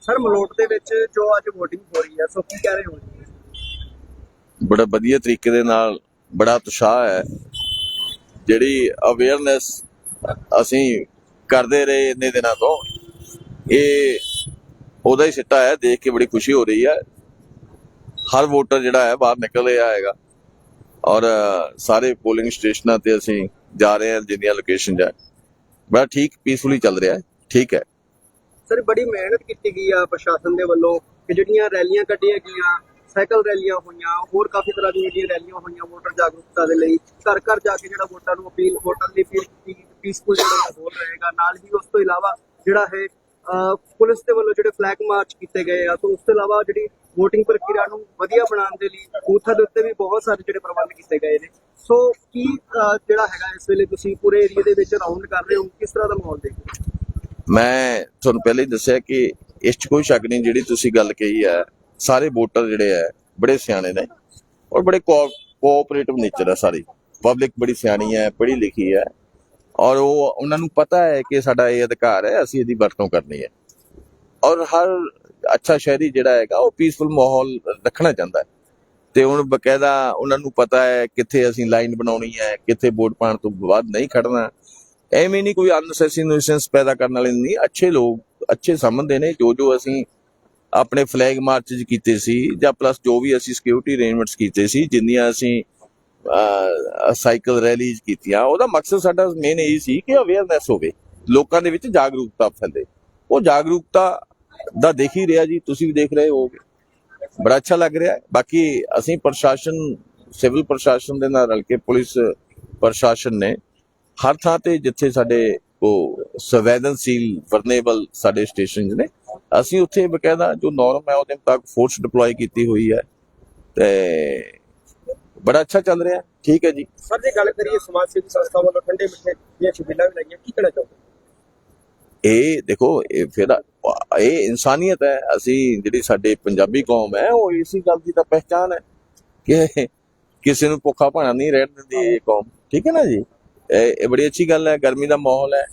Sir, Malout ਦੇ ਵਿੱਚ ਜੋ ਅੱਜ VOTING ਹੋ ਰਹੀ ਹੈ, ਸੋ ਕੀ ਕਹਿ ਰਹੇ ਹੋ ਬੜਾ ਵਧੀਆ ਤਰੀਕੇ ਦੇ ਨਾਲ, ਬੜਾ ਉਤਸ਼ਾਹ ਹੈ। ਜਿਹੜੀ ਅਵੇਅਰਨੈਸ ਅਸੀਂ ਕਰਦੇ ਰਹੇ ਇੰਨੇ ਦਿਨਾਂ ਤੋਂ, ਇਹ ਉਹਦਾ ਹੀ ਸਿੱਟਾ ਹੈ, ਦੇਖ ਕੇ ਬੜੀ ਖੁਸ਼ੀ ਹੋ ਰਹੀ ਹੈ। ਹਰ ਵੋਟਰ ਜਿਹੜਾ ਹੈ, ਬਾਹਰ ਨਿਕਲ ਰਿਹਾ ਹੈਗਾ। ਔਰ ਸਾਰੇ ਪੋਲਿੰਗ ਸਟੇਸ਼ਨਾਂ ਤੇ ਅਸੀਂ ਜਾ ਰਹੇ ਹਾਂ, ਜਿੰਨੀਆਂ ਲੋਕੇਸ਼ਨ ਹੈ। ਬੜਾ ਠੀਕ ਪੀਸਫੁਲੀ ਚੱਲ ਰਿਹਾ ਹੈ। ਠੀਕ ਹੈ। ਸਰ, ਬੜੀ ਮਿਹਨਤ ਕੀਤੀ ਗਈ ਆ ਪ੍ਰਸ਼ਾਸਨ ਦੇ ਵੱਲੋਂ ਕਿ ਜਿਹੜੀਆਂ ਰੈਲੀਆਂ ਕੱਢੀਆਂ ਗਈਆਂ, ਸਾਈਕਲ ਰੈਲੀਆਂ ਹੋਈਆਂ, ਹੋਰ ਕਾਫੀ ਤਰ੍ਹਾਂ ਦੀਆਂ ਜਿਹੜੀਆਂ ਰੈਲੀਆਂ ਹੋਈਆਂ ਵੋਟਰ ਜਾਗਰੂਕਤਾ ਦੇ ਲਈ, ਘਰ ਘਰ ਜਾ ਕੇ ਜਿਹੜਾ ਵੋਟਾਂ ਨੂੰ ਅਪੀਲ, ਵੋਟਾਂ ਦੀ ਅਪੀਲ ਕੀਤੀ ਪੀਸਫੁਲ ਜਿਹੜਾ ਮਾਹੌਲ ਰਹੇਗਾ, ਨਾਲ ਹੀ ਉਸ ਤੋਂ ਇਲਾਵਾ ਜਿਹੜਾ ਹੈ ਪੁਲਿਸ ਦੇ ਵੱਲੋਂ ਜਿਹੜੇ ਫਲੈਗ ਮਾਰਚ ਕੀਤੇ ਗਏ ਆ, ਤੋਂ ਉਸ ਤੋਂ ਇਲਾਵਾ ਜਿਹੜੀ VOTING ਪ੍ਰਕਿਰਿਆ ਨੂੰ ਵਧੀਆ ਬਣਾਉਣ ਦੇ ਲਈ ਬੂਥਾਂ ਦੇ ਉੱਤੇ ਵੀ ਬਹੁਤ ਸਾਰੇ ਜਿਹੜੇ ਪ੍ਰਬੰਧ ਕੀਤੇ ਗਏ ਨੇ। ਸੋ ਕੀ ਜਿਹੜਾ ਹੈਗਾ ਇਸ ਵੇਲੇ ਤੁਸੀਂ ਪੂਰੇ ਏਰੀਆ ਦੇ ਵਿੱਚ ਰਾਉਂਡ ਕਰ ਰਹੇ ਹੋ, ਕਿਸ ਤਰ੍ਹਾਂ ਦਾ ਮਾਹੌਲ ਦੇਖਦੇ ਮੈਂ ਤੁਹਾਨੂੰ ਪਹਿਲਾਂ ਹੀ ਦੱਸਿਆ ਕਿ ਇਸ 'ਚ ਕੋਈ ਸ਼ੱਕ ਨਹੀਂ, ਜਿਹੜੀ ਤੁਸੀਂ ਗੱਲ ਕਹੀ ਹੈ ਸਾਰੇ ਵੋਟਰ ਜਿਹੜੇ ਹੈ ਬੜੇ ਸਿਆਣੇ ਨੇ ਔਰ ਬੜੇ ਕੋਆਪਰੇਟਿਵ ਨੇਚਰ ਹੈ ਸਾਰੀ। ਪਬਲਿਕ ਬੜੀ ਸਿਆਣੀ ਹੈ ਪੜ੍ਹੀ ਲਿਖੀ ਹੈ ਔਰ ਉਹ ਉਹਨਾਂ ਨੂੰ ਪਤਾ ਹੈ ਕਿ ਸਾਡਾ ਇਹ ਅਧਿਕਾਰ ਹੈ, ਅਸੀਂ ਇਹਦੀ ਵਰਤੋਂ ਕਰਨੀ ਹੈ। ਔਰ ਹਰ ਅੱਛਾ ਸ਼ਹਿਰੀ ਜਿਹੜਾ ਹੈਗਾ, ਉਹ ਪੀਸਫੁਲ ਮਾਹੌਲ ਰੱਖਣਾ ਚਾਹੁੰਦਾ ਹੈ। ਤੇ ਹੁਣ ਬਕਾਇਦਾ ਉਹਨਾਂ ਨੂੰ ਪਤਾ ਹੈ ਕਿੱਥੇ ਅਸੀਂ ਲਾਈਨ ਬਣਾਉਣੀ ਹੈ, ਕਿੱਥੇ ਵੋਟ ਪਾਉਣ ਤੋਂ ਬਾਅਦ ਨਹੀਂ ਖੜਨਾ ਐਵੇਂ ਨਹੀਂ ਕੋਈ ਅਨਸੈਸਰੀ ਪੈਦਾ ਕਰਨ ਵਾਲੇ ਨਹੀਂ। ਅੱਛੇ ਲੋਕ, ਅੱਛੇ ਸਮਝਦੇ ਨੇ। ਜੋ ਜੋ ਅਸੀਂ ਆਪਣੇ ਫਲੈਗ ਮਾਰਚ ਚ ਕੀਤੇ ਸੀ ਜਾਂ ਪਲੱਸ ਜੋ ਵੀ ਅਸੀਂ ਸਿਕਿਉਰਿਟੀ ਅਰੇਂਜਮੈਂਟਸ ਕੀਤੇ ਸੀ, ਜਿੰਨੀਆਂ ਅਸੀਂ ਸਾਈਕਲ ਰੈਲੀਜ਼ ਕੀਤੀਆਂ, ਉਹਦਾ ਮਕਸਦ ਸਾਡਾ ਮੇਨ ਇਹ ਸੀ ਕਿ ਅਵੇਅਰਨੈਸ ਹੋਵੇ। ਲੋਕਾਂ ਦੇ ਵਿੱਚ ਜਾਗਰੂਕਤਾ ਫੈਲੇ। ਉਹ ਜਾਗਰੂਕਤਾ ਦਾ ਦੇਖ ਹੀ ਰਿਹਾ ਜੀ। ਤੁਸੀਂ ਵੀ ਦੇਖ ਰਹੇ ਹੋਗੇ ਬੜਾ ਅੱਛਾ ਲੱਗ ਰਿਹਾ। ਬਾਕੀ ਅਸੀਂ ਪ੍ਰਸ਼ਾਸਨ ਸਿਵਲ ਪ੍ਰਸ਼ਾਸਨ ਦੇ ਨਾਲ ਰਲ ਕੇ ਪੁਲਿਸ ਪ੍ਰਸ਼ਾਸਨ ਨੇ ਹਰ ਥਾਂ ਤੇ ਜਿੱਥੇ ਸਾਡੇ ਉਹ ਸੰਵੇਦਨਸ਼ੀਲ ਵਰਨੇਬਲ ਸਾਡੇ ਸਟੇਸ਼ਨਸ ਨੇ ਅਸੀਂ ਉੱਥੇ ਬਕਾਇਦਾ ਜੋ ਨਾਰਮ ਹੈ ਉਹਦੇ ਮੁਤਾਬਕ ਫੋਰਸ ਡਿਪਲੋਏ ਕੀਤੀ ਹੋਈ ਹੈ। ਤੇ ਬੜਾ ਅੱਛਾ ਚੱਲ ਰਿਹਾ ਠੀਕ ਹੈ ਜੀ। ਸਰ ਜੇ ਗੱਲ ਕਰੀਏ ਸਮਾਜ ਸੇਵੀ ਸੰਸਥਾ ਵੱਲੋਂ ਠੰਡੇ ਮਿੱਠੇ ਦੀਆਂ ਛਬੀਲਾਂ ਵੀ ਲਾਈਆਂ ਕੀ ਕਹਿਣਾ ਚਾਹੋਗੇ? ਇਹ ਦੇਖੋ ਇਹ ਫਿਰ ਇਹ ਇਨਸਾਨੀਅਤ ਹੈ। ਅਸੀਂ ਜਿਹੜੀ ਸਾਡੇ ਪੰਜਾਬੀ ਕੌਮ ਹੈ ਉਹ ਇਸੇ ਗੱਲ ਦੀ ਤਾਂ ਪਹਿਚਾਨ ਹੈ ਕਿ ਕਿਸੇ ਨੂੰ ਭੁੱਖਾ ਭਾਣਾ ਨਹੀਂ ਰਹਿਣ ਦਿੰਦੀ ਇਹ ਕੌਮ। ਠੀਕ ਹੈ ਨਾ ਜੀ? ਇਹ ਬੜੀ ਅੱਛੀ ਗੱਲ ਹੈ, ਗਰਮੀ ਦਾ ਮਾਹੌਲ ਹੈ।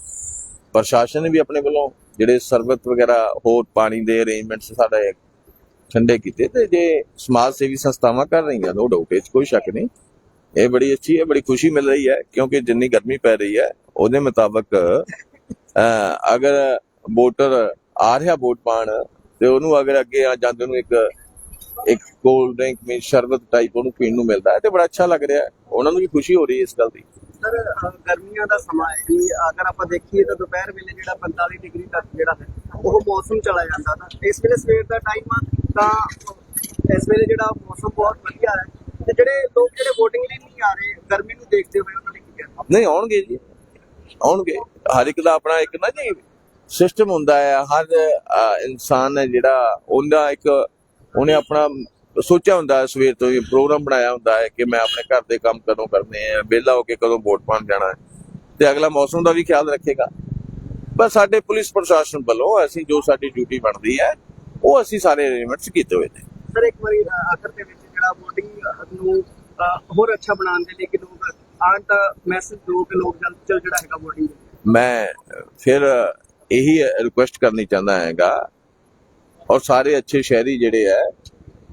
ਪ੍ਰਸ਼ਾਸਨ ਨੇ ਵੀ ਆਪਣੇ ਵੱਲੋਂ ਜਿਹੜੇ ਸਰਬਤ ਵਗੈਰਾ ਹੋਰ ਪਾਣੀ ਦੇ ਅਰੇਂਜਮੈਂਟਸ ਸਾਡੇ ਠੰਡੇ ਕੀਤੇ, ਤੇ ਜੇ ਸਮਾਜ ਸੇਵੀ ਸੰਸਥਾਵਾਂ ਕਰ ਰਹੀਆਂ ਨੋ ਡਾਊਟ ਇਹ ਕੋਈ ਸ਼ੱਕ ਨਹੀਂ। ਇਹ ਬੜੀ ਅੱਛੀ ਹੈ ਬੜੀ ਖੁਸ਼ੀ ਮਿਲ ਰਹੀ ਹੈ, ਕਿਉਂਕਿ ਜਿੰਨੀ ਗਰਮੀ ਪੈ ਰਹੀ ਹੈ, ਉਹਦੇ ਮੁਤਾਬਕ ਅਗਰ ਵੋਟਰ ਆ ਰਿਹਾ ਵੋਟ ਪਾਣ, ਤੇ ਉਹਨੂੰ ਅਗਰ ਅੱਗੇ ਆ ਜਾਂਦੇ ਨੂੰ ਇੱਕ ਇੱਕ ਕੋਲਡ ਡਰਿੰਕ ਮੇ ਸ਼ਰਬਤ ਟਾਈਪ ਉਹਨੂੰ ਪੀਣ ਨੂੰ ਮਿਲਦਾ ਹੈ, ਤੇ ਬੜਾ ਅੱਛਾ ਲੱਗ ਰਿਹਾ ਹੈ। ਉਹਨਾਂ ਨੂੰ ਵੀ ਖੁਸ਼ੀ ਹੋ ਰਹੀ ਹੈ ਇਸ ਗੱਲ ਦੀ। ਸਰ ਗਰਮੀਆਂ ਦਾ ਸਮਾਂ ਹੈ ਜੀ। ਅਗਰ ਆਪਾਂ ਦੇਖੀਏ ਤਾਂ ਦੁਪਹਿਰ ਵੇਲੇ ਜਿਹੜਾ 45 ਡਿਗਰੀ ਤੱਕ ਜਿਹੜਾ ਹੈ, ਉਹ ਮੌਸਮ ਚਲਾ ਜਾਂਦਾ ਤਾਂ ਇਸ ਵੇਲੇ ਸਵੇਰ ਦਾ ਟਾਈਮ ਆ, ਤਾਂ ਇਸ ਵੇਲੇ ਜਿਹੜਾ ਮੌਸਮ ਬਹੁਤ ਵਧੀਆ ਹੈ। ਤੇ ਜਿਹੜੇ ਲੋਕ ਜਿਹੜੇ VOTING ਲਈ ਨਹੀਂ ਆ ਰਹੇ, ਗਰਮੀ ਨੂੰ ਦੇਖਦੇ ਹੋਏ ਉਹਨਾਂ ਨੇ ਕੀ ਕਹਿਣਾ ਨਹੀਂ, ਆਉਣਗੇ ਜੀ। ਆਉਣਗੇ। ਹਰ ਇੱਕ ਦਾ ਆਪਣਾ ਇੱਕ ਨਾ ਜੀ ਸਿਸਟਮ ਹੁੰਦਾ ਹੈ। ਹਰ ਇਨਸਾਨ ਹੈ ਜਿਹੜਾ, ਉਹਦਾ ਇੱਕ, ਉਹਨੇ ਆਪਣਾ ਸੋਚਿਆ ਹੁੰਦਾ ਹੈ ਸਵੇਰ ਤੋਂ ਹੀ ਪ੍ਰੋਗਰਾਮ ਬਣਾਇਆ ਹੁੰਦਾ ਹੈ ਕਿ ਮੈਂ ਆਪਣੇ ਘਰ ਦੇ ਕੰਮ ਕਦੋਂ ਕਰਨੇ ਆ ਵਿਹਲਾ ਹੋ ਕੇ ਕਦੋਂ ਵੋਟ ਪਾਉਣ ਜਾਣਾ ਹੈ। ਤੇ ਅਗਲਾ ਮੌਸਮ ਦਾ ਵੀ ਖਿਆਲ ਰੱਖੇਗਾ। ਬਸ ਸਾਡੇ ਪੁਲਿਸ ਪ੍ਰਸ਼ਾਸਨ ਵੱਲੋਂ ਅਸੀਂ ਜੋ ਸਾਡੀ ਡਿਊਟੀ ਬਣਦੀ ਹੈ ਉਹ ਅਸੀਂ ਸਾਰੇ ਅਰੇਂਜਮੈਂਟਸ ਕੀਤੇ ਹੋਏ ਨੇ। ਸਰ ਇੱਕ ਵਾਰੀ ਆਖਰ ਦੇ ਵਿੱਚ ਜਿਹੜਾ VOTING ਨੂੰ ਹੋਰ ਅੱਛਾ ਬਣਾਉਣ ਦੇ ਲਈ ਕਿ ਲੋਕ ਆਉਣ ਤਾਂ ਮੈਸੇਜ ਦਿਓ ਕਿ ਲੋਕ ਜਲਦ ਜਲਦ ਜਿਹੜਾ ਹੈਗਾ VOTING ਮੈਂ ਫਿਰ ਇਹੀ ਰਿਕੁਐਸਟ ਕਰਨੀ ਚਾਹੁੰਦਾ ਹੈਗਾ ਔਰ ਸਾਰੇ ਅੱਛੇ ਸ਼ਹਿਰੀ ਜਿਹੜੇ ਹੈ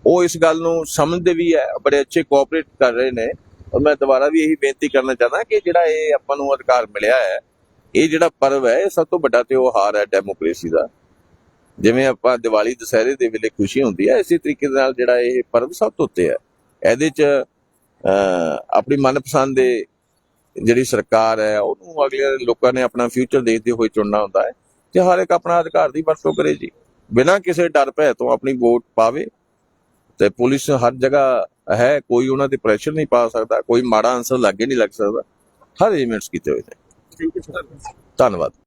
ਉਹ ਇਸ ਗੱਲ ਨੂੰ ਸਮਝਦੇ ਵੀ ਹੈ ਬੜੇ ਅੱਛੇ ਕੋਆਪਰੇਟ ਕਰ ਰਹੇ ਨੇ ਔਰ ਮੈਂ ਦੁਬਾਰਾ ਵੀ ਇਹੀ ਬੇਨਤੀ ਕਰਨਾ ਚਾਹੁੰਦਾ ਕਿ ਜਿਹੜਾ ਇਹ ਆਪਾਂ ਨੂੰ ਅਧਿਕਾਰ ਮਿਲਿਆ ਹੈ ਇਹ ਜਿਹੜਾ ਪਰਵ ਹੈ ਇਹ ਸਭ ਤੋਂ ਵੱਡਾ ਤਿਉਹਾਰ ਹੈ ਡੈਮੋਕ੍ਰੇਸੀ ਦਾ। ਜਿਵੇਂ ਆਪਾਂ ਦੀਵਾਲੀ ਦੁਸਹਿਰੇ ਦੇ ਵੇਲੇ ਖੁਸ਼ੀ ਹੁੰਦੀ ਹੈ ਇਸੇ ਤਰੀਕੇ ਦੇ ਨਾਲ ਜਿਹੜਾ ਇਹ ਪਰਵ ਸਭ ਤੋਂ ਉੱਤੇ ਹੈ। ਇਹਦੇ 'ਚ ਅਹ, ਆਪਣੀ ਮਨਪਸੰਦ ਦੇ ਜਿਹੜੀ ਸਰਕਾਰ ਹੈ ਉਹਨੂੰ ਅਗਲੇ ਲੋਕਾਂ ਨੇ ਆਪਣਾ ਫਿਊਚਰ ਦੇਖਦੇ ਹੋਏ ਚੁਣਨਾ ਹੁੰਦਾ ਹੈ ਤੇ ਹਰ ਇੱਕ ਆਪਣਾ ਅਧਿਕਾਰ ਦੀ ਵਰਤੋਂ ਕਰੇ ਜੀ। ਬਿਨਾਂ ਕਿਸੇ ਡਰ ਭੈ ਤੋਂ ਆਪਣੀ ਵੋਟ ਪਾਵੇ ਤੇ ਪੁਲਿਸ ਹਰ ਜਗ੍ਹਾ ਹੈ ਕੋਈ ਉਹਨਾਂ ਤੇ ਪ੍ਰੈਸ਼ਰ ਨਹੀਂ ਪਾ ਸਕਦਾ ਕੋਈ ਮਾੜਾ ਆਨਸਰ ਲੱਗੇ ਨਹੀਂ ਲੱਗ ਸਕਦਾ। ਹਰ ਅਰੇਂਜਮੈਂਟਸ ਕੀਤੇ ਹੋਏ ਨੇ। ਥੈਂਕ ਯੂ ਸਰ ਧੰਨਵਾਦ।